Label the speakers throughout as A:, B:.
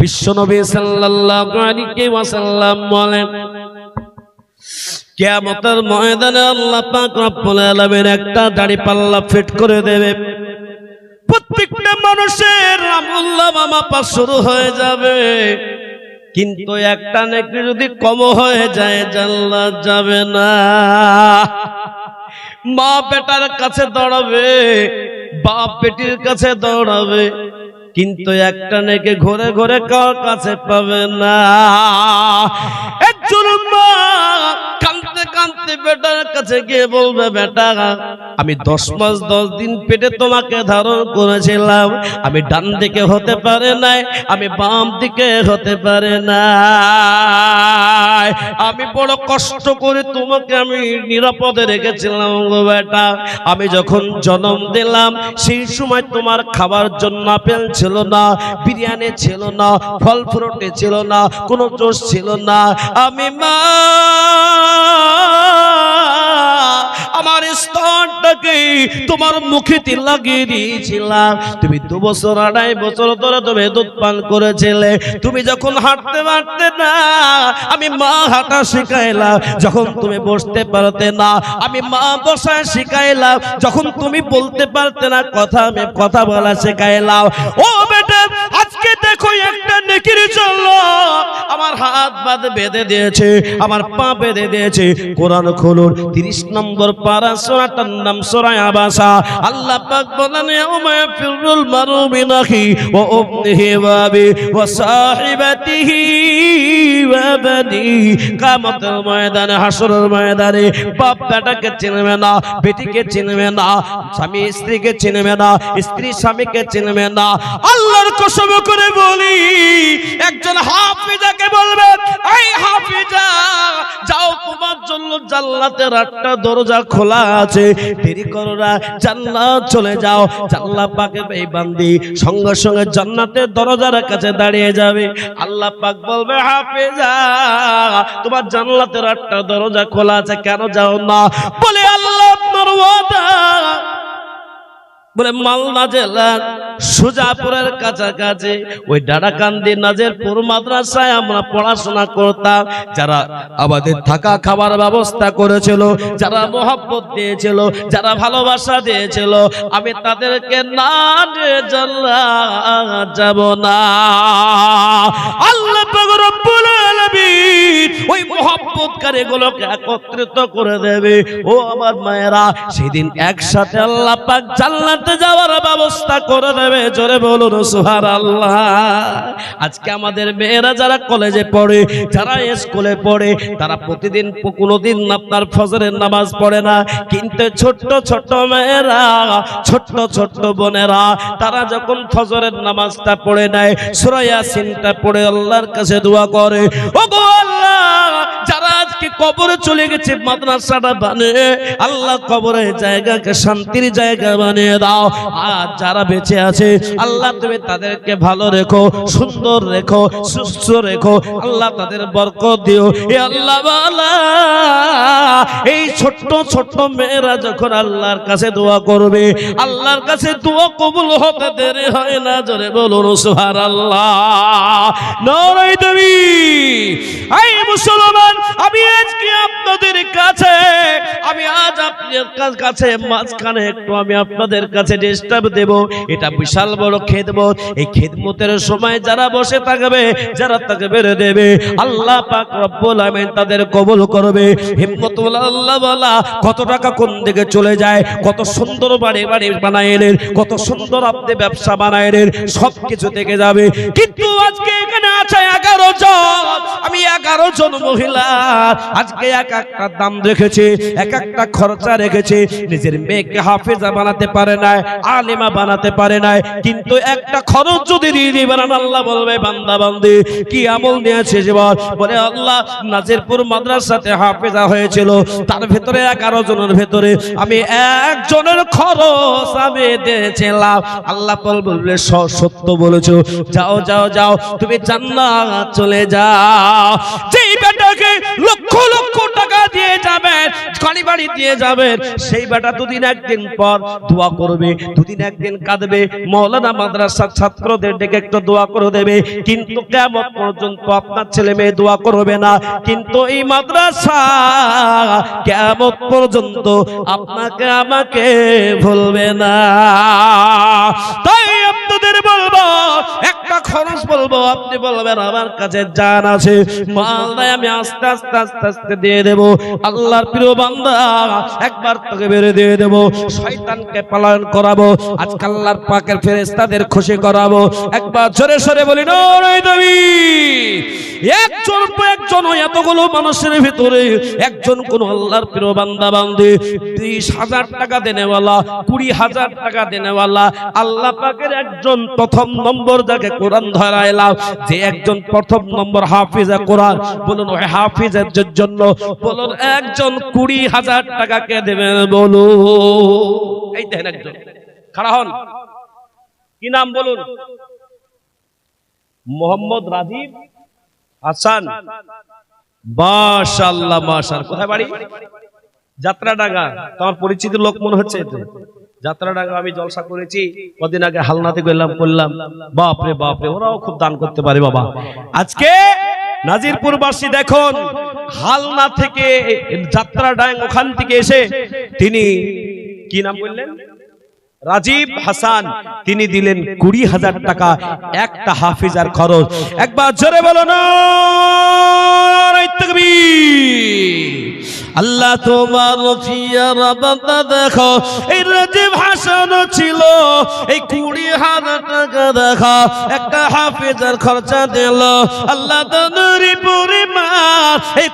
A: বিশ্বনবী সাল্লাল্লাহু আলাইহি ওয়াসাল্লাম বলেন, কিয়ামতের ময়দানে আল্লাহ পাক রব্বুল আলামিন একটা দাড়ি পাল্লা ফিট করে দেবে। প্রত্যেকটা মানুষের আমুল্লাহ মামা পা শুরু হয়ে যাবে। কিন্তু একটা নাকি যদি কম হয়ে যায় জান্নাত যাবে না। মা বেটার কাছে দৌড়াবে বাপ বেটির কাছে দৌড়াবে। কিন্তু একটা নেকে ঘুরে ঘুরে কার কাছে পাবে না? একজন বেটার কাছে বলবে আমি দশ মাস দশ দিন পেটে তোমাকে ধারণ করেছিলাম। আমি ডান দিকে হতে পারে নাই, আমি বাম দিকে হতে পারে না আমি বড় কষ্ট করে তোমাকে আমি নিরাপদে রেখেছিলাম গো বেটা। আমি যখন জন্ম দিলাম, সেই সময় তোমার খাবার জন্য আপেল ছিল। না, বিরিয়ানি ছিল না, ফল ফ্রুটে ছিল না, কোনো জোশ ছিল না। আমি মা, আমার স্তনটাকে তোমার মুখেতে লাগিয়ে দিয়েছিলাম। তুমি দু বছর আড়াই বছর ধরে তুমি দুধ পান করেছিলে। তুমি যখন হাঁটতে পারতে না, আমি মা হাঁটা শিখাইলাম। যখন তুমি বসতে পারতে না, আমি মা বসায় শিখাইলাম। যখন তুমি বলতে পারতে না, কথা আমি কথা বলা শিখাইলাম। ও বেটা, আজকে দেখো একটা নেকির জন্য আমার হাত বাদ বেঁধে দিয়েছে, আমার পা বেঁধে দিয়েছে। কোরআন খুলুন, তিরিশ নম্বর পারা সোরাটার নাম সোরায় আবাসা। আল্লাহ পাক বলেন ফিরুল সাহিবাতিহি ওয়া বানি। ময়দানে, হাসরের ময়দানে বাপ বেটাকে চিনবে না, বেটিকে চিনবে না, স্বামী স্ত্রীকে চিনবে না, স্ত্রী স্বামীকে চিনবে না। আল্লাহর কসম করে বলি একজন হাফিজাকে বলবে, এই হাফিজা, যাও, তোমার জন্য জান্নাতের আটটা দরজা খোলা আছে। দেরি করো না, জান্নাত চলে যাও। জান্নাত পাকে এই বান্দি সঙ্গে সঙ্গে জান্নাতের দরজার কাছে দাঁড়িয়ে যাবে। আল্লাহ পাক বলবে, হাফিজা, তোমার জান্নাতের আটটা দরজা খোলা আছে, কেন যাও না? বলে আল্লাহ আপনার ওয়াদা বলে, মালদা জেলার সুজাপুরের কাছাকাছি ওই ডাডাকান্দি নাজেরপুর মাদ্রাসায় আমরা পড়াশোনা করতাম। যারা আমাদের থাকা খাবার ব্যবস্থা করেছিল, যারা মোহাব্বত দিয়েছিল, যারা ভালোবাসা দিয়েছিল, আমি তাদেরকে না যাব না। আল্লাহ ওই রব্বুল আলামিন ওই মোহাব্বতকারী গুলোকে একত্রিত করে দেবে। ও আমার মায়েরা, সেদিন একসাথে আল্লাহ পাক জান্নাতে যাওয়ার ব্যবস্থা করে দেবে। জোরে বলুন, সুবহানাল্লাহ। আজকে আমাদের মেয়েরা যারা কলেজে পড়ে, যারা স্কুলে পড়ে, তারা প্রতিদিন কোনোদিন আপনার ফজরের নামাজ পড়ে না। কিন্তু ছোট্ট ছোট্ট মেয়েরা, ছোট্ট ছোট্ট বোনেরা, তারা যখন ফজরের নামাজটা পড়ে নেয়, সূরা ইয়াসিনটা পড়ে আল্লাহর কাছে দোয়া করে ও গো আল্লাহ যারা আজকে কবরে চলে গেছে মাদ্রাসাটা বানিয়ে, আল্লাহ কবরের জায়গাকে শান্তির জায়গা বানিয়ে দাও। আর যারা বেঁচে আছে, আল্লাহ তুমি তাদেরকে ভালো রেখো, সুন্দর রেখো, সুস্থ রেখো, আল্লাহ তাদের দিও। এ আল্লাহ এই ছোট্ট ছোট্ট মেয়েরা যখন আল্লাহর কাছে দোয়া করবে, আল্লাহর কাছে দোয়া কবুল হতে দেরি হয় না, জোরে বলুন, সুবহানাল্লাহ। নরাই তুমি এই মুসলমান আমি আজকে আপনাদের কাছে আমি আজ আপনার কাছে মাঝখানে একটু আমি আপনাদের কাছে ডিস্টার্ব দেব। এটা বিশাল বড় খেদমত। এই খেদমতের সময় যারা বসে থাকবে, যারা তাকে বেড়ে দেবে, আল্লাহ পাক রব্বুল আমিন তাদের কবুল করবে। হিম্মতুল আল্লাহ বলা, কত টাকা কোন দিকে চলে যায়, কত সুন্দর বাড়ি বাড়ি বানায় এলেন, কত সুন্দর আপনি ব্যবসা বানায় এলেন সব কিছু থেকে যাবে। কিন্তু আজকে এখানে আছে এগারো জন। আমি এগারো জন মহিলা। আজকে এক একটা দাম রেখেছে এক একটা খরচা রেখেছে, নিজের মেয়েকে হাফেজা বানাতে পারে না আলেমা বানাতে পারে না কিন্তু একটা খরচ যদি দিয়ে দিবেন আল্লাহ বলবে, বান্দা, বান্দি, কি আমল নিয়েছে জীবন? বলে আল্লাহ, নাজিরপুর মাদ্রাসাতে হাফেজা হয়েছিল, তার ভেতরে এগারো জনের ভেতরে আমি একজনের খরচ আমি দিয়েছিলাম। আল্লাহ বলবে সত্য বলেছ। যাও যাও যাও, তুমি জান্নাত চলে যাও। যেই বেটাকে লক্ষ লক্ষ টাকা দিয়ে যাবেন বাড়ি দিয়ে যাবেন সেই বেটা দুদিন একদিন পর দোয়া করবে, দুদিন একদিন কাঁদবে। মৌলানা মাদ্রাসার ছাত্রদের ডেকে একটু দোয়া করে দেবে। কিন্তু কেমন পর্যন্ত আপনার ছেলে মেয়ে দোয়া করবে না, কিন্তু এই মাদ্রাসা কেমন পর্যন্ত আপনাকে আমাকে ভুলবে না। তাই আপনাদের বলব একটা খরচ বলব, আপনি বলবেন, আমার কাছে জান আছে মাল নাই আমি আস্তে আস্তে আস্তে আস্তে দিয়ে দেব। আল্লাহর প্রিয় বান্দা, একবার তোকে বেড়ে দিয়ে দেব, শয়তানকে পালন করাবো, আজকে আল্লাহর পাকের ফেরেশতাদের খুশি করাবো। একবার জোরে সরে বলি নয় দেবী একজন একজন এতগুলো মানুষের ভিতরে, একজন কোন আল্লাহর প্রিয় বান্দা, বান্দি ত্রিশ হাজার টাকা দেনেওয়ালা, কুড়ি হাজার টাকা দেনেওয়ালা, আল্লাহ পাকের একজন প্রথম নম্বর যাকে কোরআন ধরাইলাম যে একজন প্রথম নম্বর হাফিজা কোরআন, বলুন, ওই হাফিজের জন্য বলুন, একজন কুড়ি হাজার টাকা কে দেবেন, বলুন। এই দেখেন একজন। খাড়া হন। কি নাম বলুন? মোহাম্মদ রাজীব হাসান। মাশাআল্লাহ মাশাআল্লাহ। কোথায় বাড়ি? যাত্রাডাঙ্গা। তোমার পরিচিত লোক মনে হচ্ছে এতে? যাত্রাডাঙ্গা আমি জলসা করেছি, কদিন আগে হালনাতে গেলাম করলাম বাপরে বাপরে, ওরাও খুব দান করতে পারে বাবা। আজকে নাজিরপুরবাসী দেখুন, হালনা থেকে, যাত্রা যাত্রাডাং ওখান থেকে এসে তিনি কি নাম বললেন? রাজীব হাসান, তিনি দিলেন কুড়ি হাজার টাকা, একটা হাফিজার খরচ। একবার জোরে বলো না আল্লাহ তোমার দেখো, এই রাজীব হাসান ছিল, এই কুড়ি হাজার টাকা দেখো, একটা হাফিজার খরচা দিল। আল্লাহ তাদেরই পরিমাণ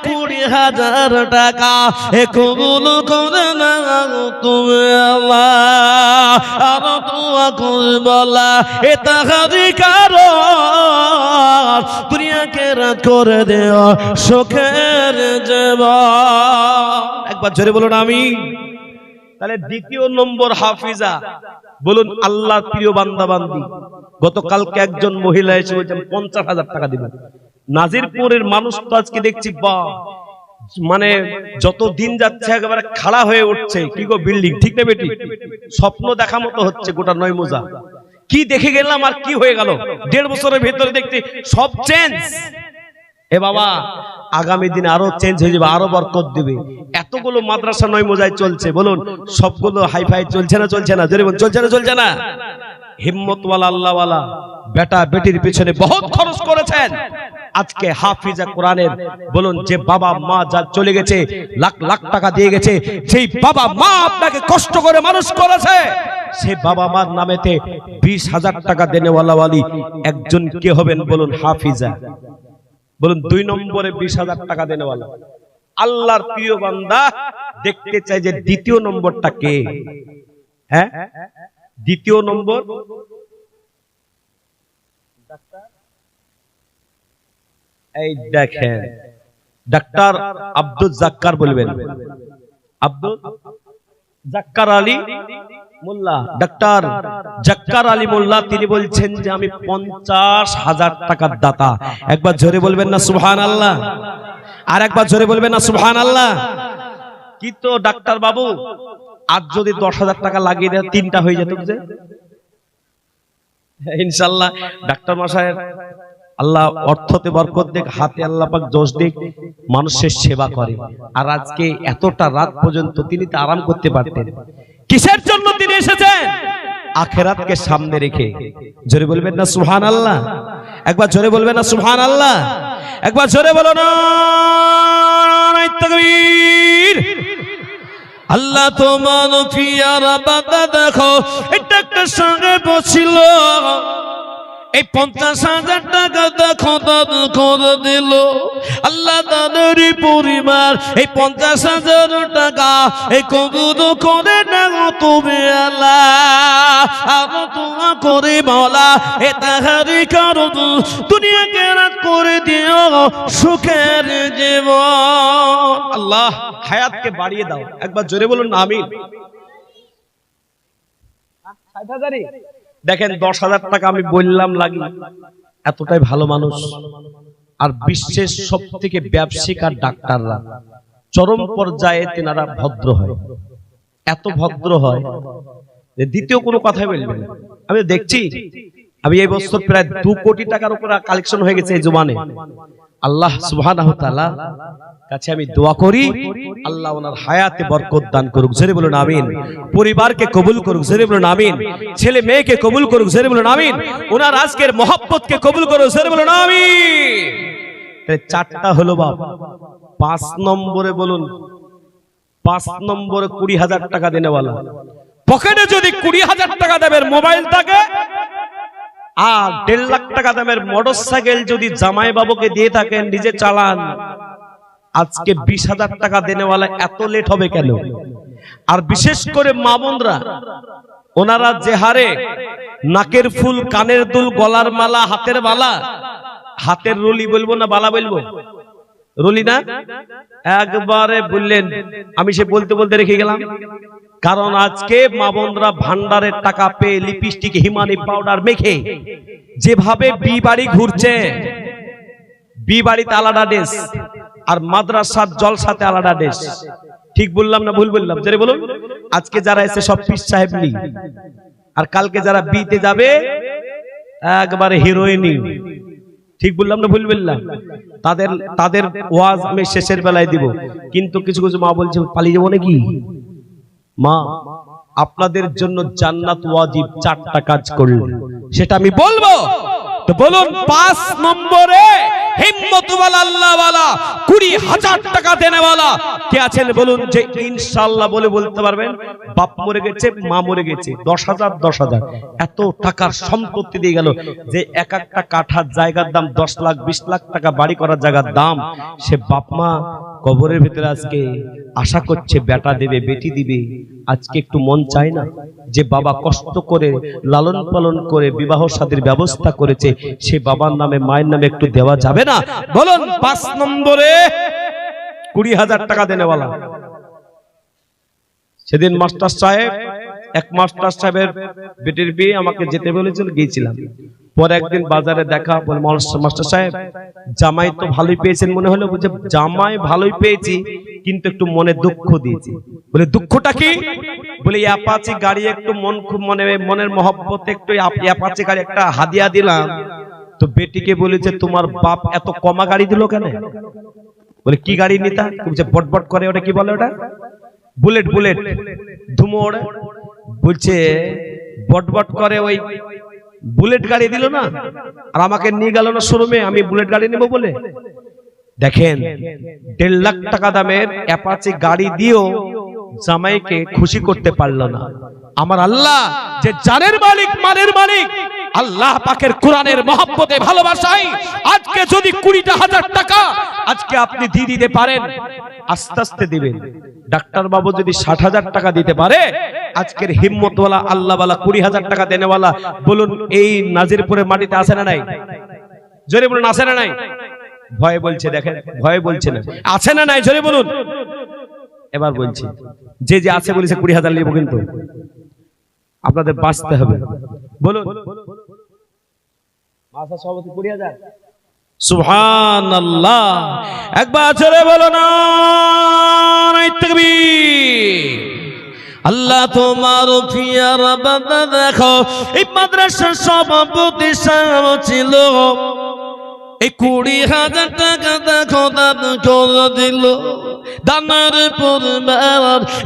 A: কুড়ি হাজার টাকা কবুল করে না তুমি বলা রাত করে দেওয়া সুখের জীবন। একবার জোরে বলুন আমি তাহলে দ্বিতীয় নম্বর হাফিজা, বলুন আল্লাহ প্রিয় বান্দা বান্দি গতকালকে একজন মহিলা এসে বলছেন পঞ্চাশ হাজার টাকা দিবেন নাজিরপুরের মানুষ তো আজকে দেখছি বা মানে যত দিন যাচ্ছে একেবারে খাড়া হয়ে উঠছে। কি গো বিল্ডিং, ঠিক না বেটি? স্বপ্ন দেখা মতো হচ্ছে গোটা নয় মোজা কি দেখে গেলাম আর কি হয়ে গেল? দেড় বছরের ভেতরে দেখতে সব চেঞ্জ এ বাবা, আগামী দিনে আরও চেঞ্জ হয়ে যাবে, আরও বরকত দিবে। এতগুলো মাদ্রাসা নয় মোজায় চলছে, বলুন, সবগুলো হাইফাই চলছে না চলছে না? চলছে না চলছে না? হিম্মতওয়ালা, আল্লাহওয়ালা বেটা বেটির পিছনে বহুত খরচ করেছেন। আজকে হাফিজা কোরআনের বলুন, যে বাবা মা যা চলে গেছে, লাখ লাখ টাকা দিয়ে গেছে সেই বাবা মা আপনাকে কষ্ট করে মানুষ করেছে সেই বাবা মার নামেতে বিশ হাজার টাকা দেনেওয়ালাওয়ালি একজন কে হবেন বলুন, হাফিজা? বলুন, দুই নম্বরে বিশ হাজার টাকা দেনেওয়ালা আল্লাহর প্রিয় বান্দা দেখতে চাই যে দ্বিতীয় নম্বরটা কে? হ্যাঁ? দ্বিতীয় নম্বর এই দেখেন ডাক্তার আব্দুল জাক্কার বলবেন। আব্দুল জাক্কার আলী মোল্লা। ডাক্তার জাক্কার আলী মোল্লা তিনি বলছেন যে আমি পঞ্চাশ হাজার টাকার দাতা। একবার জোরে বলবেন না সুবহান আল্লাহ আর একবার জোরে বলবেন না সুবহান আল্লাহ কি তো ডাক্তার বাবু? আজ যদি দশ হাজার টাকা লাগিয়ে দেয়, তিনটা হয়ে যেত যে। ইনশাল্লাহ, ডাক্তার মশাইয়ের আল্লাহ অর্থতে বরকত দেখ হাতে আল্লাহ পাক জোশ দেখ মানুষের সেবা করে। আর আজকে এতটা রাত পর্যন্ত তিনি তো আরাম করতে পারতেন। কিসের জন্য তিনি এসেছেন? আখেরাতকে সামনে রেখে। জোরে বলবেন না সুহান আল্লাহ একবার জোরে বলবেন না সুহান আল্লাহ একবার জোরে বলো না আল্লাহ তোমার ফিয়ার বাদা দেখো, এটা একটা সঙ্গে বছিল। এই পঞ্চাশ হাজার টাকা দেখো দান করে দিল। আল্লাহ দানেরই পরিবার, এই পঞ্চাশ হাজার টাকা, এই কবুল করে নাও তুমি আল্লাহ। আরও তোমা করে বলা, এ তাহারি কারণ, দুনিয়াকে রাত করে দিও সুখের জীবন। আল্লাহ হায়াতকে বাড়িয়ে দাও। একবার জোরে বলুন না আমিন। দেখেন দশ হাজার টাকা আমি বললাম লাগি। এতটাই ভালো মানুষ। আর বিশ্বের সব থেকে ব্যবসায়িক আর ডাক্তাররা চরম পর্যায়ে তেনারা ভদ্র হয়। এত ভদ্র হয় দ্বিতীয় কোনো কথাই বলবেন না। আমি দেখছি আমি এই বছর প্রায় দু কোটি টাকার উপর কালেকশন হয়ে গেছে এই জুমানে। আল্লাহ সুবহানাহু কাছে আমি দোয়া করি, আল্লাহ ওনার হায়াতে বরকত দান করুক। বলুন, আমিন। পরিবারকে কবুল করুক, জোরে বলুন, আমিন। ছেলে মেয়েকে কবুল করুক বলুন, আমিন। ওনার আজকের কবুল করুক বলুন, আমিন। চারটা হলো বাপ। পাঁচ নম্বরে বলুন, পাঁচ নম্বরে কুড়ি হাজার টাকা দেনেওয়ালা। পকেটে যদি কুড়ি হাজার টাকা দেবের মোবাইল থাকে আর দেড় লাখ টাকা দামের মোটর সাইকেল যদি জামাই বাবুকে দিয়ে থাকেন, নিজে চালান। আজকে বিশ হাজার টাকা দেনেওয়ালা এত লেট হবে কেন? আর বিশেষ করে মা বোনরা, ওনারা যে হারে নাকের ফুল, কানের দুল, গলার মালা, হাতের মালা হাতের রলি বলব না বালা বলব? রলি না? একবারে বললেন, আমি সে বলতে বলতে রেখে গেলাম। কারণ আজকে মা বোনরা ভান্ডারের টাকা পেয়ে লিপস্টিক, হিমানি পাউডার মেখে যেভাবে বি বাড়ি ঘুরছে বি বাড়িতে আলাদা ড্রেস আর মাদ্রাসার জলসাতে আলাদা ড্রেস ঠিক বললাম না ভুল বললাম? জেরে বলুন। আজকে যারা এসে সব পিস সাহেব নি, আর কালকে যারা বিতে যাবে, একবারে হিরোইনি ঠিক বললাম না ভুল বললাম? তাদের তাদের ওয়াজ আমি শেষের বেলায় দিব। কিন্তু কিছু কিছু মা বলছে, পালিয়ে যাব নাকি? মা, আপনাদের জন্য জান্নাত ওয়াজিব চারটা কাজ করলেন। সেটা আমি বলব। তো বলুন, পাঁচ নম্বরে সম্পত্তি দিয়ে গেল যে এক একটা কাঠার জায়গার দাম দশ লাখ, বিশ লাখ টাকা বাড়ি করার জায়গার দাম। সে বাপ মা কবরের ভিতরে আজকে আশা করছে, বেটা দেবে, বেটি দিবে। আজকে একটু মন চায় না যে বাবা কষ্ট করে, লালন পালন করে, বিবাহ সাদীর ব্যবস্থা করেছে। সে বাবার নামে, মায়ের নামে একটু দেওয়া যাবে না? বলুন, পাঁচ নম্বরে কুড়ি হাজার টাকা দেনেওয়ালা সেদিন মাস্টার সাহেব, এক মাস্টার সাহেবের বেটির বিয়ে আমাকে যেতে বলেছিল, গিয়েছিলাম। পরে একদিন বাজারে দেখা, বলে, "মাস্টার- সাহেব, জামাই তো ভালোই পেয়েছেন মনে হলো, বলছে, জামাই ভালোই পেয়েছি, কিন্তু একটু মনে দুঃখ দিয়েছি। বলে, দুঃখটা কি? বলে অ্যাপাচি গাড়ি একটু মন খুব, মনে, মনের মহব্বতে একটু অ্যাপাচি গাড়ি একটা হাদিয়া দিলাম তো বেটিকে বলেছে তোমার বাপ এত কমা গাড়ি দিল কেন? বলে, কি গাড়ি নিতা? বলছে বটবট করে, ওটা কি বলে ওটা? Bullet bullet. ধুমো ওড়ে বলছে, বটবট করে ওই বুলেট গাড়ি দিল না? আর আমাকে নিয়ে গেল না শোরুমে, আমি বুলেট গাড়ি নেব বলে? দেখেন, দেড় লাখ টাকা দামের অ্যাপাচি গাড়ি দিয়েও জামাইকে খুশি করতে পারল না। আমার আল্লাহ, যে জানের মালিক, মানের মালিক আল্লাহ পাকের কোরআনের মহব্বতে ভালোবাসাই আজকে যদি কুড়িটা হাজার টাকা আজকে আপনি দিয়ে দিতে পারেন, আস্তে আস্তে দিবেন। ডাক্তার বাবু যদি ষাট হাজার টাকা দিতে পারে, আজকের হিম্মতওয়ালা, আল্লাহওয়ালা কুড়ি হাজার টাকা দেনেওয়ালা, বলুন, এই নাজিরপুরের মাটিতে আছে না নাই? জোরে বলুন, আছে না নাই? ভয় বলছে, দেখেন, ভয় বলছে না। আছে না নাই? জোরে বলুন। এবার বলছি, যে যে আছে বলেছে কুড়ি হাজার নিব কিন্তু। আপনাদের বাঁচতে হবে। বলুন সভাপতি সুহান আল্লাহ একবার জোরে বলো না আল্লাহ তোমার দেখো এই মাদ্রাসার সভাপতি ছিল। এই কুড়ি হাজার টাকা দেখো দান করে দিল।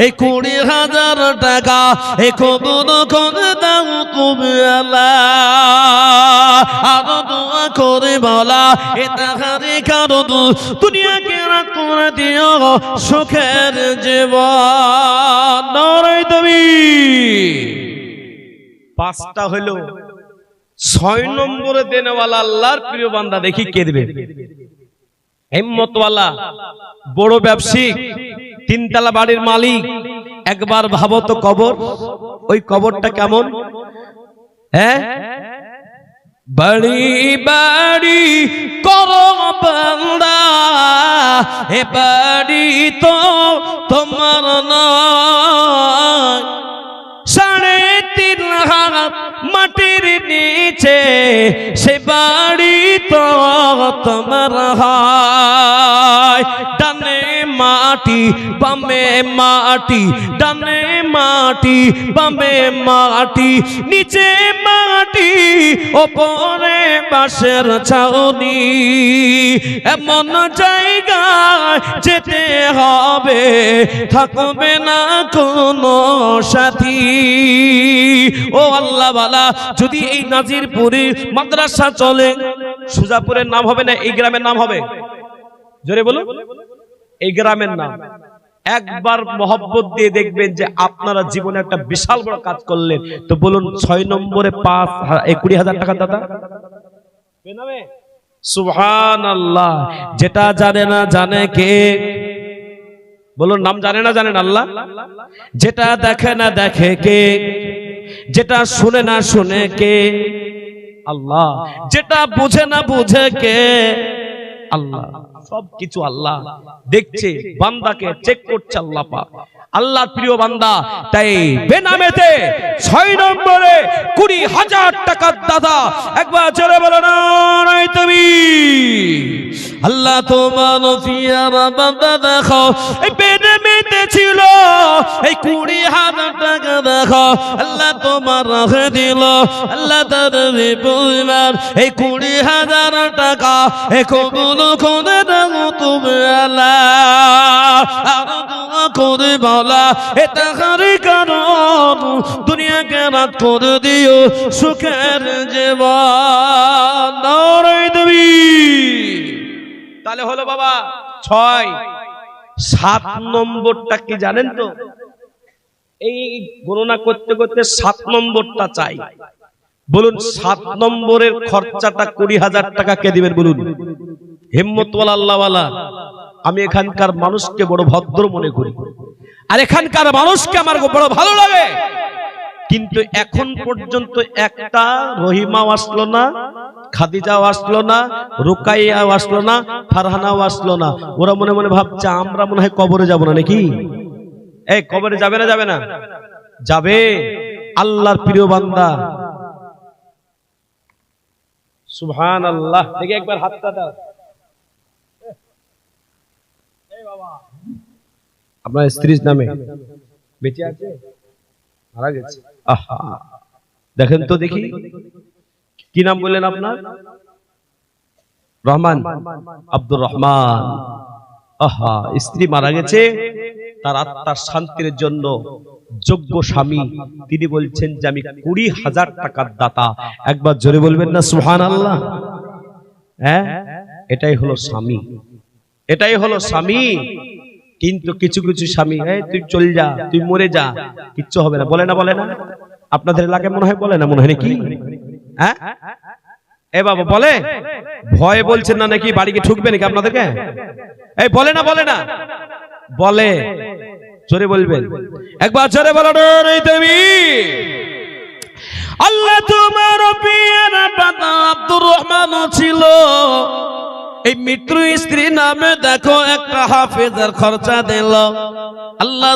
A: এই কুড়ি হাজার টাকা এ কবর করে তুমি আল্লাহ। আরও দোয়া করে বলা, এ তাহারি কারণ, দুনিয়াকে রাত করে দিও সুখের জীবন। তুমি পাঁচটা হলো ছয় নম্বরে দেনেওয়ালা আল্লাহর প্রিয় বান্দা দেখি কে দেবে? হিম্মতওয়ালা বড় ব্যবসায়ী তিনতলা বাড়ির মালিক একবার ভাবো তো কবর ওই কবরটা কেমন? হ্যাঁ? বাড়ি বাড়ি করো বান্দা এ বাড়ি তো তোমার নয়। নিচে সে বাড়ি তো তোমার হয়। ডানে মাটি, বামে মাটি, ডানে মাটি, বামে মাটি, নিচে মাটি ওপরে বাঁশের ছাউনি। এমন জায়গায় যেতে হবে, থাকবে না কোনো সাথী। ও আল্লাহ বালা, যদি এই মাদ্রাসা চলে, সুজাপুরের নাম হবে না, এই গ্রামের নাম হবে? জোরে বলুন। এই গ্রামের নাম। একবার মহব্বত দিয়ে দেখবেন যে আপনারা জীবনে একটা বিশাল বড় কাজ করলেন। তো বলুন ছয় নম্বরে পাঁচ কুড়ি হাজার টাকা দাদা? সুহান আল্লাহ যেটা জানে না জানে কে? বলুন নাম জানে না জানেন আল্লাহ? যেটা দেখে না দেখে কে? যেটা শুনে না শুনে কে? আল্লাহ। যেটা বুঝে না বুঝে কে? আল্লাহ সব কিছু আল্লাহ। দেখছে বান্দাকে চেক করছে আল্লাহ পাক। আল্লাহর প্রিয় বান্দা, তাই বেনামেতে ছয় নম্বরে কুড়ি হাজার টাকার দাদা, একবার চলে বলো না তুমি। আল্লাহ তোমার দেখো, এই বেনামেতে ছিল, এই কুড়ি হাজার টাকা দেখো, আল্লাহ তোমার রেখে দিল, আল্লাহ পরিবার এই কুড়ি হাজার টাকা, এ করে দাও তুমি আল্লাহ, আর বলা এ টাকার কারণ দুনিয়াকে রাত করে দিও, সুখের তাহলে হলো বাবা, ছয়। সাত নম্বরটা কি জানেন তো? এই গণনা করতে করতে সাত নম্বরটা চাই। বলুন, সাত নম্বরের খরচাটা কুড়ি হাজার টাকা কে দিবেন বলুন? হিম্মতওয়ালা, আল্লাহওয়ালা। আমি এখানকার মানুষকে বড় ভদ্র মনে করি। আর এখানকার মানুষকে আমার বড় ভালো লাগে। কিন্তু এখন পর্যন্ত একটা রহিমাও আসলো না, খাদিজাও আসলো না, রুকাইয়াও আসলো না, ফারহানাও আসলো না। ওরা মনে মনে ভাবছে, আমরা মনে হয় কবরে যাব না নাকি? এই, কবরে যাবে না যাবে না? যাবে। আল্লাহর প্রিয় বান্দা। সুবহান আল্লাহ দেখি একবার হাতটা দাও। আপনার স্ত্রীর নামে। বেঁচে আছে? মারা গেছে? আহা। দেখেন তো দেখি। কি নাম বললেন আপনার? রহমান। আব্দুর রহমান। আহা, স্ত্রী মারা গেছে। তার আত্মার শান্তির জন্য যোগ্য স্বামী। তিনি বলছেন যে, আমি কুড়ি হাজার টাকার দাতা। একবার জোরে বলবেন না সুহান আল্লাহ হ্যাঁ? এটাই হলো স্বামী। এটাই হলো স্বামী। কিন্তু কিছু কিছু স্বামী হ্যাঁ তুই চল যা তুই মরে যা কিচ্ছু হবে না। বলে না বলে না? আপনাদের এলাকায় মনে হয় বলে না? মনে হয় নাকি? হ্যাঁ? এ বাবা বলে? ভয় বলছেন না নাকি বাড়িকে ঠুকবে নাকি আপনাদেরকে? এই বলে না বলে না? বলে। জোরে বলবেন। একবার জোরে বলো তুমি আল্লাহ তোমার আব্দুর রহমান ছিল। এই মৃত্যু স্ত্রী নামে দেখো একটা হাফেজার খরচা দিল। আল্লাহ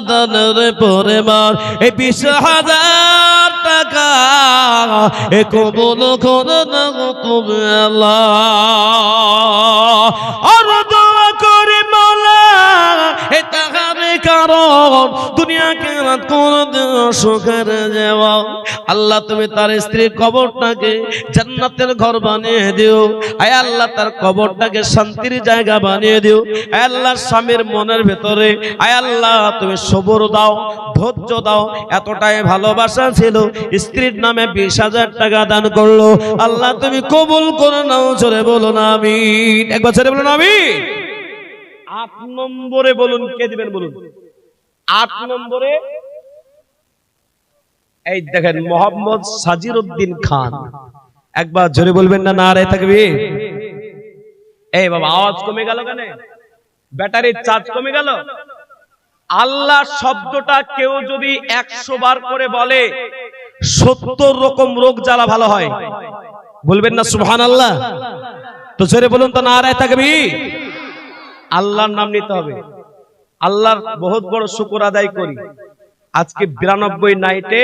A: পরে মার এই বিশ হাজার টাকা। এ কবল করে না তুমি আল্লাহ। দুনিয়াকে দেওয়া সুখের যাওয়া আল্লাহ, তুমি তার স্ত্রী কবরটাকে জান্নাতের ঘর বানিয়ে দিও। আয় আল্লাহ, তার কবরটাকে শান্তির জায়গা বানিয়ে দিও। আয় আল্লাহ, স্বামীর মনের ভেতরে। আয় আল্লাহ, তুমি সবর দাও, ধৈর্য দাও। এতটাই ভালোবাসা ছিল, স্ত্রীর নামে বিশ হাজার টাকা দান করল। আল্লাহ, তুমি কবুল করে নাও চলে বলো না আমি একবার ছেড়ে বলো না আমি আট নম্বরে বলুন, কে দিবেন বলুন? আট নম্বরে, এই দেখেন মোহাম্মদ সাজির উদ্দিন খান। একবার জোরে বলবেন না না রে থাকবি এই বাবা, আওয়াজ কমে গেল কেন? ব্যাটারির চার্জ কমে গেল? আল্লাহ শব্দটা কেউ যদি একশো বার করে বলে, সত্তর রকম রোগ জ্বালা ভালো হয়। বলবেন না সুবহান আল্লাহ তো জোরে বলুন তো না রে থাকবি আল্লাহর নাম নিতে হবে। আল্লাহর বহুত বড় শুকর আদায় করি। আজকে বিরানব্বই নাইটে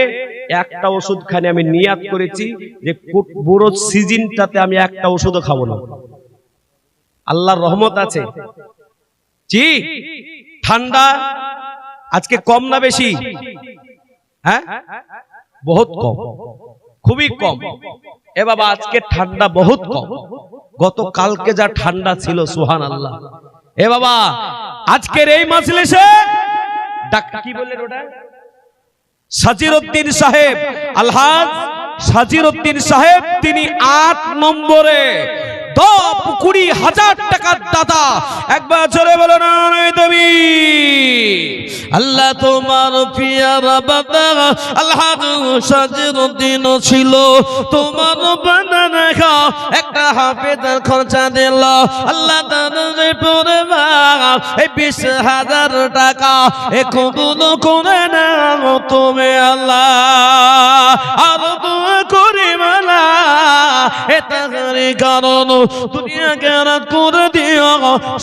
A: একটা ওষুধ খানে আমি নিয়াত করেছি যে বুড়ো সিজনটাতে আমি একটা ওষুধও খাব না। আল্লাহর রহমত আছে। জি, ঠান্ডা আজকে কম না বেশি? হ্যাঁ? বহুত কম। খুবই কম। এ বাবা, আজকে ঠান্ডা বহুত কম। গত কালকে যা ঠান্ডা ছিল সুহান আল্লাহ এ বাবা, আজকের এই মাজলিসে কি বললেন ওটা? সাজিরউদ্দিন সাহেব, আলহাজ সাজির উদ্দিন সাহেব, তিনি আট নম্বরে দপ কুড়ি হাজার টাকার দাদা। একবার জোরে বলো না তুমি আল্লাহ তোমার পিয়ারা বাদা আল্লাহ সাজির উদ্দিন ছিল। তোমার বাদা দেখা একটা হাফেজের খরচা দিল। আল্লাহ তাদের পরে এই বিশ হাজার টাকা এ কবুল করে নাও তুমি আল্লাহ। আর দোয়া করি মালা এ তাহারি কারণ দুনিয়া কেন করে দিও,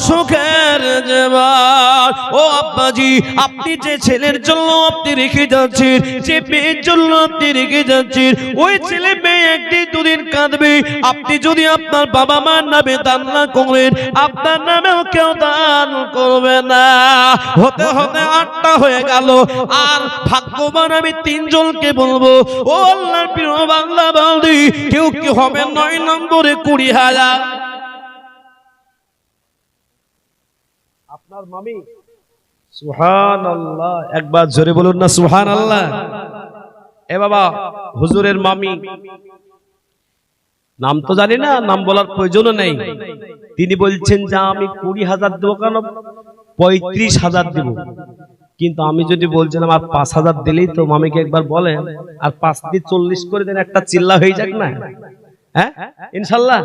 A: সুখের জীবন ও আব্বাজি, আপনি যে ছেলের জন্য আপনি রেখে যাচ্ছেন, যে মেয়ের জন্য আপনি রেখে যাচ্ছেন, ওই ছেলে মেয়ে একদিন দুদিন কাঁদবে। আপনি যদি আপনার বাবা মার নামে দান না করেন, আপনার নামেও কেউ দান করবে না। হতে হতে আটটা হয়ে গেল। আর ভাগ্যবান আমি তিনজনকে বলব, ও আল্লাহ প্রিয় বাংলা বাউদি কেউ কি হবে নয় নম্বরে কুড়ি হাজার? আপনার মামি। সুহান আল্লাহ একবার জোরে বলুন না সুহান আল্লাহ এ বাবা হুজুরের মামি। নাম তো জানি না নাম বলার প্রয়োজনও নেই। তিনি বলছেন যে আমি কুড়ি হাজার দেবো কেন? পঁয়ত্রিশ হাজার দেব। কিন্তু আমি যদি বলছিলাম আর পাঁচ হাজার দিলেই তো মামিকে একবার বলেন আর পাঁচ দিয়ে চল্লিশ করে দেন একটা চিল্লা হয়ে যাক না? হ্যাঁ? ইনশাল্লাহ।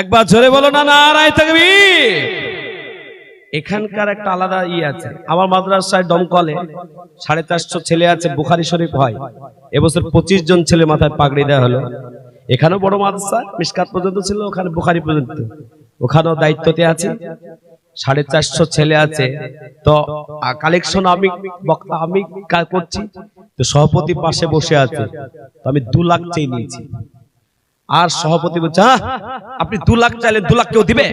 A: একবার জোরে বলো না না রায় থাকবি এখানকার একটা আলাদা ইয়ে আছে। আমার মাদ্রাসায় দমকলে সাড়ে চারশো ছেলে আছে, বুখারি শরীফ হয়। এবছর পঁচিশ জন ছেলে মাথায় পাগড়ি দেওয়া হলো। এখানেও বড় মাদ্রাসা, মিসকাত পর্যন্ত ছিল, ওখানে বুখারি পর্যন্ত। ওখানেও দায়িত্বতে আছে। সাড়ে চারশো ছেলে আছে। তো কালেকশন আমি, বক্তা আমি করছি। তো সভাপতি পাশে বসে আছে। তো আমি দু লাখ চেয়ে নিয়েছি। আর সভাপতি বলছে "হ্যাঁ, আপনি দু লাখ চাইলে দু লাখ কেউ দিবে?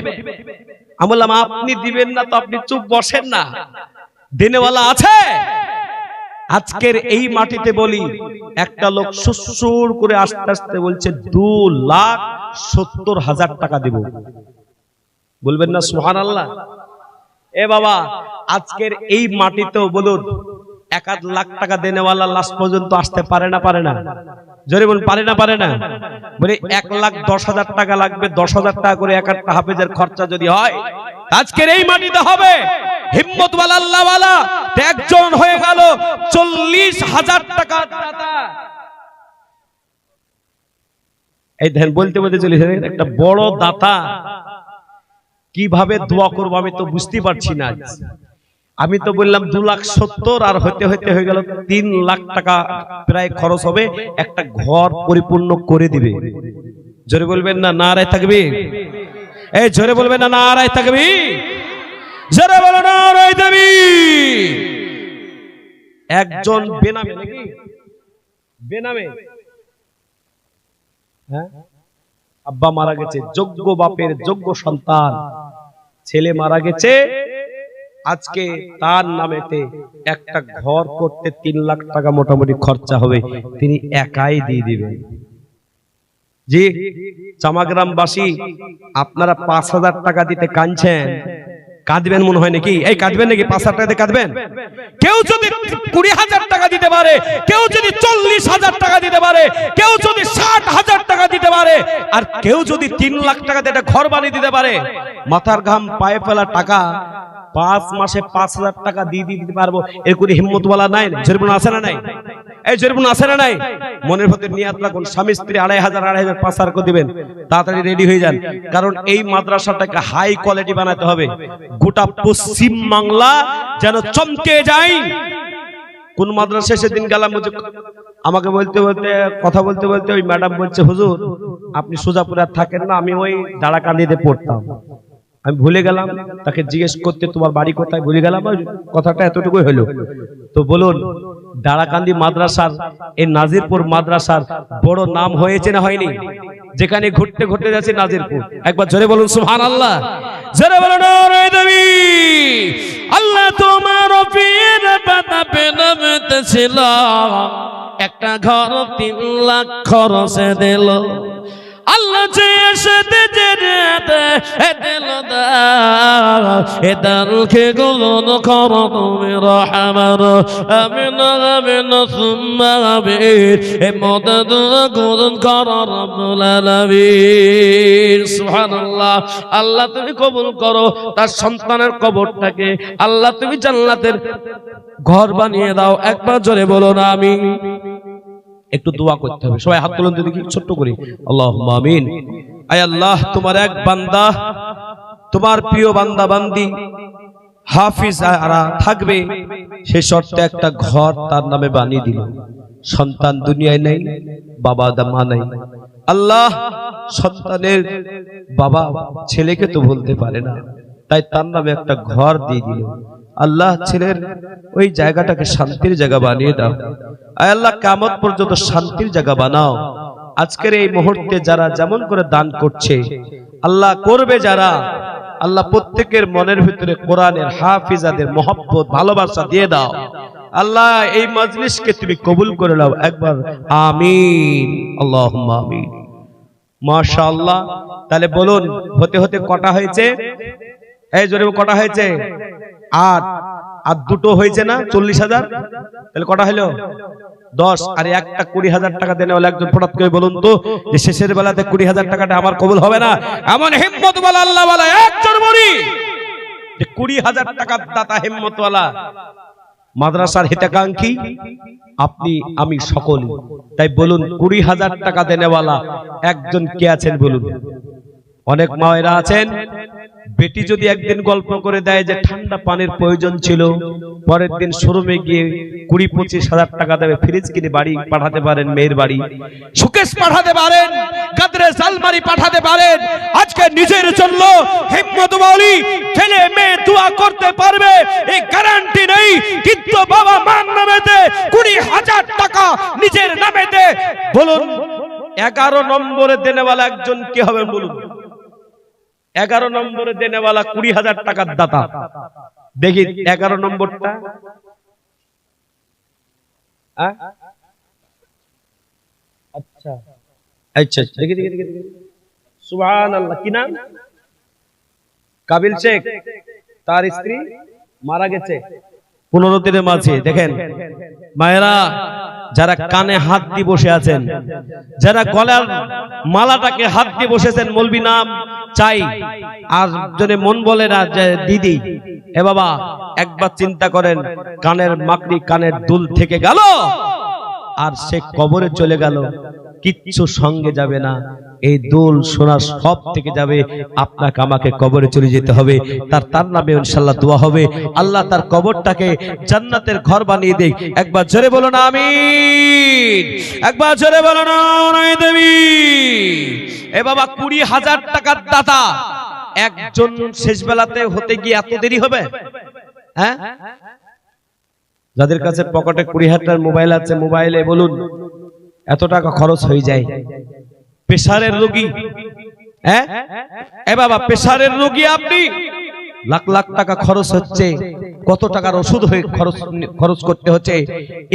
A: আমি বললাম আপনি দিবেন না তো আপনি চুপ বসেন না। দেনেওয়ালা আছে। আজকের এই মাটিতে বলি একটা লোক সুসুর করে আস্তে আস্তে বলছে দু লাখ সত্তর হাজার টাকা দিব। বলবেন না সুহান আল্লাহ এ বাবা আজকের এই মাটিতেও বলুন এক আধ লাখ টাকা দেনেওয়ালা লাস্ট পর্যন্ত আসতে পারে না পারে না? জোরে বলুন পারে না পারে না? বলে এক লাখ দশ হাজার টাকা লাগবে দশ হাজার টাকা করে এক একটা হাফেজের খরচা যদি হয় আজকের এই মাটিতে হবে। হিম্মত আল্লাহ একজন হয়ে গেল চল্লিশ হাজার টাকা। এই ধ্যান বলতে বলতে চলে এসেছে, একটা বড় দাতা। কীভাবে দোয়া করব আমি তো বুঝতে পারছি না। আমি তো বললাম দু লাখ সত্তর আর হতে হতে হয়ে গেল তিন লাখ টাকা প্রায় খরচ হবে, একটা ঘর পরিপূর্ণ করে দিবে। জোরে বলবেন না না রায় থাকবি? এই জোরে বলবেন না না রায় থাকবি? জোরে বলো না রায় থাকবি একজন বেনামে নাকি? বেনামে? হ্যাঁ? আব্বা মারা গেছে, যোগ্য বাপের যোগ্য সন্তান। ছেলে মারা গেছে আজকে তার নামেতে একটা ঘর করতে তিন লাখ টাকা মোটামুটি খরচা হবে। তিনি একাই দিয়ে দিবেন। জি, চামাগ্রামবাসী, আপনারা পাঁচ হাজার টাকা দিতে কাঁদছেন। কাঁদবেন মনে হয় নাকি? এই, কাঁদবেন নাকি? পাঁচ হাজার টাকা দিয়ে কাঁদবেন? কেউ যদি কুড়ি হাজার টাকা দিতে পারে, কেউ যদি চল্লিশ হাজার টাকা দিতে পারে, কেউ যদি ষাট হাজার টাকা দিতে পারে, আর কেউ যদি তিন লাখ টাকা দিয়ে একটা ঘর বানিয়ে দিতে পারে, মাথার ঘাম, পায়ে ফেলা টাকা পাঁচ মাসে পাঁচ হাজার টাকা দিয়ে দিতে পারব। এর করে হিম্মত বলা নাই? জরিমানা আছে না নাই? এই জরিমানা আছে না নাই? মনের ভেতর নিয়াত রাখুন। স্বামী স্ত্রী আড়াই হাজার আড়াই হাজার, পাঁচ হাজার দিবেন। তাড়াতাড়ি রেডি হয়ে যান। কারণ এই মাদ্রাসাটাকে হাই কোয়ালিটি বানাতে হবে। গোটা পশ্চিম বাংলা যেন চমকে যায়। কোন মাদ্রাসা সেদিন গেলাম আমাকে বলতে বলতে, কথা বলতে বলতে ওই ম্যাডাম বলছে, হুজুর, আপনি সুজাপুরে থাকেন না, আমি ওই দাঁড়াকান্দিতে পড়তাম। আমি ভুলে গেলাম, তাকে জিজ্ঞেস করতে তোমার বাড়ি কোথায়? ভুলে গেলাম কথাটা এতটুকুই হলো। তো বলুন দাঁড়াকান্দি মাদ্রাসার, এই নাজিরপুর মাদ্রাসার বড় নাম হয়েছে না হয়নি? যেখানে ঘুরতে ঘুরতে যাচ্ছে নাজিরপুর। একবার জোরে বলুন সুহান আল্লাহ জোরে বলুন আল্লাহ তোমার একটা ঘর তিন লাখ খরচে দিল। আল্লাহ যে এসেতে আল্লাহ তুমি কবুল করো, তার সন্তানের কবরটাকে আল্লাহ তুমি জান্নাতের ঘর বানিয়ে দাও, একবার জোরে বলো না আমি একটু দোয়া করতে হবে, সবাই হাত তুলুন দেখি, ছোট্ট করে আল্লাহ আমিন। আয় আল্লাহ, তোমার এক বান্দা, তোমার প্রিয় বান্দা বান্দি হাফিজ আরা থাকবে। সে শর্তে একটা ঘর তার নামে বানিয়ে দিল। সন্তান দুনিয়ায় নেই, বাবা মা নাই। আল্লাহ সন্তানের বাবা ছেলেকে তো বলতে পারে না। তাই তার নামে একটা ঘর দিয়ে দিল। আল্লাহ ছেলের ওই জায়গাটাকে শান্তির জায়গা বানিয়ে দাও। আয় আল্লাহ কামত পর্যন্ত শান্তির জায়গা বানাও। আজকের এই মুহূর্তে যারা যেমন করে দান করছে, আল্লাহ করবে যারা, আল্লাহ প্রত্যেকের মনের ভিতরে কোরআনের হাফিজাদের মহব্বত, ভালোবাসা দিয়ে দাও। আল্লাহ এই মজলিসকে তুমি কবুল করে নাও, একবার আমিন আল্লাহ আমিন। মাশাআল্লাহ, তাহলে বলুন, হতে হতে কটা হয়েছে? এই জোরে কটা হয়েছে? আট। আর দুটো হয়েছে না, চল্লিশ হাজার? তাহলে কটা হলো? দশ। আর একটা কুড়ি হাজার টাকা দেনে একজন ফটাৎ করে বলুন তো যে শেষের বেলাতে কুড়ি হাজার টাকাটা আমার কবুল হবে না। এমন হিম্মত বলা আল্লাহ বলা একজন যে কুড়ি হাজার টাকার দাতা হিম্মতওয়ালা। মাদ্রাসার হিতাকাঙ্ক্ষী, আপনি, আমি সকল তাই বলুন, কুড়ি হাজার টাকা দেনেওয়ালা একজন কে আছেন বলুন? অনেক মায়েরা আছেন। বেটি যদি একদিন গল্প করে দেয় যে ঠান্ডা পানির প্রয়োজন ছিল, পরের দিন শোরুমে গিয়ে কুড়ি পঁচিশ হাজার টাকা দেবে, ফ্রিজ কিনে বাড়ি পাঠাতে পারেন মেয়ের বাড়ি। সুকেশ পাঠাতে পারেন পাঠাতে পারেন। নিজের মেয়ে করতে পারবে, এই নেই। বাবা নামেতে কুড়ি হাজার টাকা নিজের নামেতে বলুন, এগারো নম্বরে দেনেওয়ালা একজন কি হবে বলুন? এগারো নম্বরে দেনেওয়ালা কুড়ি হাজার টাকার দাতা। দেখি এগারো নম্বরটা। আচ্ছা। আচ্ছা আচ্ছা, কাবিল শেখ। তার স্ত্রী মারা গেছে। পনেরো দিনের মাঝে দেখেন। মায়েরা যারা কানে হাত দিয়ে বসে আছেন যারা গলার মালাটাকে হাত দিয়ে বসেছেন মলবি নাম চাই। আর জনে মন বলে না যে দিদি এ বাবা একবার চিন্তা করেন কানের মাকড়ি কানের দুল থেকে গেল আর সে কবরে চলে গেল কিচ্ছু সঙ্গে যাবে না। এই দোল সোনা সব থেকে যাবে। আপনাকে আমাকে কবরে চলে যেতে হবে। তার তার নামে ইনশাল্লাহ দোয়া হবে। আল্লাহ তার কবরটাকে জান্নাতের ঘর বানিয়ে দেখ একবার জোরে বলো না আমি একবার জোরে বলো না দেবী। এ বাবা, কুড়ি হাজার টাকার দাতা। একজন শেষ বেলাতে হতে গিয়ে এত দেরি হবে? হ্যাঁ? যাদের কাছে পকেটে কুড়ি হাজার মোবাইল আছে, মোবাইলে বলুন, এত টাকা খরচ হয়ে যায়। প্রেসারের রোগী। হ্যাঁ? এ বাবা প্রেসারের রোগী আপনি? লাখ লাখ টাকা খরচ হচ্ছে। কত টাকার ওষুধ হয়ে খরচ খরচ করতে হচ্ছে?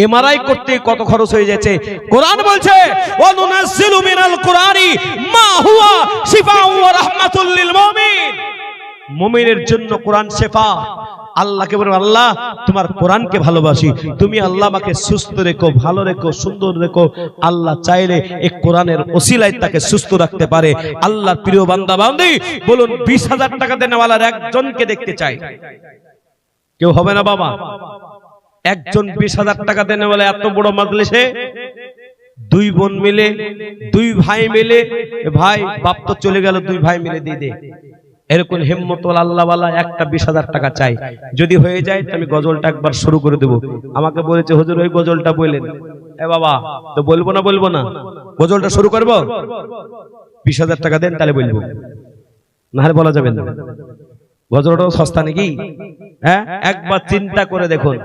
A: এমআরআই করতে কত খরচ হয়ে যাচ্ছে? কোরআন বলছে অনুনাসিলু মিনাল কোরআনি মা হুয়া শিফাউ ওয়া রাহমাতুল লিল মুমিন। মুমিনের জন্য কোরআন শেফা। আল্লাহকে বলব, আল্লাহ, তোমার কোরআনকে ভালোবাসি। তুমি আল্লাহ আমাকে সুস্থ রেখো, ভালো রেখো, সুন্দর রেখো। আল্লাহ চাইলে এই কোরআনের ওসিলায় তাকে সুস্থ রাখতে পারে। আল্লাহর প্রিয় বান্দা বান্দি, বলুন, বিশ হাজার টাকা দেনেওয়ালার একজনকে দেখতে চাই। কেউ হবে না বাবা? একজন বিশ হাজার টাকা দেনেওয়ালা এত বড় মাজলিসে? দুই বোন মিলে, দুই ভাই মিলে, ভাই, বাপ তো চলে গেল, দুই ভাই মিলে দিয়ে দে। এরকম হিম্মতল আল্লাহওয়ালা একটা বিশ হাজার টাকা চাই। যদি হয়ে যায় আমি গজলটা একবার শুরু করে দেব। আমাকে বলেছে, হুজুর, ওই গজলটা বললেন এ বাবা, তো বলব না বলব না? গজলটা শুরু করব? বিশ হাজার টাকা দেন, তাহলে বলব। নাহলে বলা যাবে না। বজ্রটাও সস্তা নাকি? হ্যাঁ? একবার চিন্তা করে দেখুন।